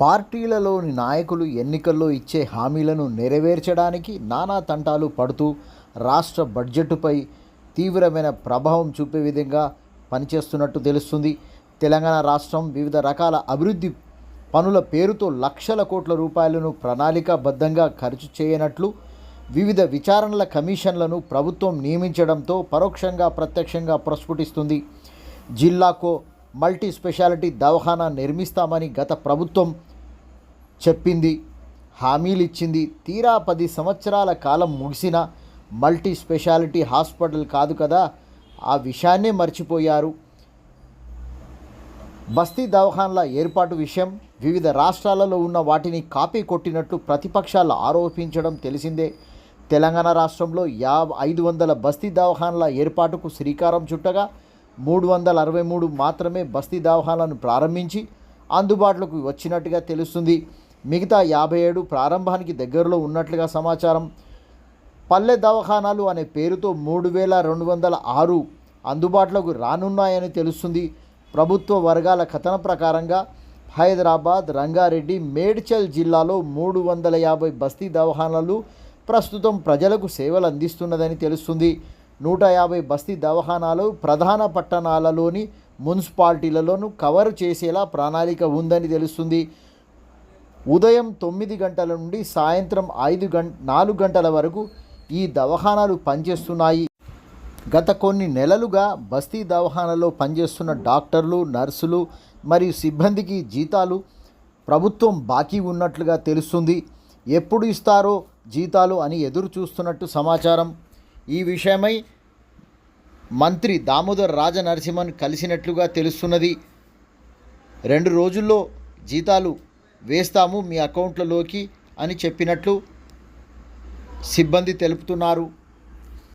పార్టీలలోని నాయకులు ఎన్నికల్లో ఇచ్చే హామీలను నెరవేర్చడానికి నానా తంటాలు పడుతూ రాష్ట్ర బడ్జెట్పై తీవ్రమైన ప్రభావం చూపే విధంగా పనిచేస్తున్నట్టు తెలుస్తుంది. తెలంగాణ రాష్ట్రం వివిధ రకాల అభివృద్ధి పనుల పేరుతో లక్షల కోట్ల రూపాయలను ప్రణాళికాబద్ధంగా ఖర్చు చేయనట్లు వివిధ విచారణల కమిషన్లను ప్రభుత్వం నియమించడంతో పరోక్షంగా ప్రత్యక్షంగా ప్రస్ఫుటిస్తుంది. జిల్లాకో మల్టీ స్పెషాలిటీ దవాఖానా నిర్మిస్తామని గత ప్రభుత్వం చెప్పింది. హామీలు ఇచ్చింది తీరా పది సంవత్సరాల కాలం ముగిసిన మల్టీ స్పెషాలిటీ హాస్పిటల్ కాదు కదా ఆ విషయాన్నే మర్చిపోయారు. బస్తీ దవాఖాన్ల ఏర్పాటు విషయం వివిధ రాష్ట్రాలలో ఉన్న వాటిని కాపీ కొట్టినట్లు ప్రతిపక్షాలు ఆరోపించడం తెలిసిందే. తెలంగాణ రాష్ట్రంలో యా ఐదు వందల బస్తీ దవాఖాన్ల ఏర్పాటుకు శ్రీకారం చుట్టగా మూడు వందల అరవై మూడు మాత్రమే బస్తీ దవాఖాన్లను ప్రారంభించి అందుబాటులోకి వచ్చినట్టుగా తెలుస్తుంది. మిగతా యాభై ఏడు ప్రారంభానికి దగ్గరలో ఉన్నట్లుగా సమాచారం. పల్లె దవాఖానాలు అనే పేరుతో మూడు వేల రెండు వందల ఆరు అందుబాటులోకి రానున్నాయని తెలుస్తుంది. ప్రభుత్వ వర్గాల కథన ప్రకారంగా హైదరాబాద్ రంగారెడ్డి మేడ్చల్ జిల్లాలో మూడు వందల యాభై బస్తీ దవాఖానాలు ప్రస్తుతం ప్రజలకు సేవలు అందిస్తున్నదని తెలుస్తుంది. నూట యాభై బస్తీ దవాఖానాలు ప్రధాన పట్టణాలలోని మున్సిపాలిటీలలోనూ కవర్ చేసేలా ప్రణాళిక ఉందని తెలుస్తుంది. ఉదయం తొమ్మిది గంటల నుండి సాయంత్రం ఐదు గంట నాలుగు గంటల వరకు ఈ దవాఖానాలు పనిచేస్తున్నాయి. గత కొన్ని నెలలుగా బస్తీ దవాఖానలో పనిచేస్తున్న డాక్టర్లు నర్సులు మరియు సిబ్బందికి జీతాలు ప్రభుత్వం బాకీ ఉన్నట్లుగా తెలుస్తుంది. ఎప్పుడు ఇస్తారో జీతాలు అని ఎదురు చూస్తున్నట్టు సమాచారం. ఈ విషయమై మంత్రి దామోదర్ రాజనరసింహన్ కలిసినట్లుగా తెలుస్తున్నది. రెండు రోజుల్లో జీతాలు వేస్తాము మీ అకౌంట్లలోకి అని చెప్పినట్లు సిబ్బంది తెలుపుతున్నారు.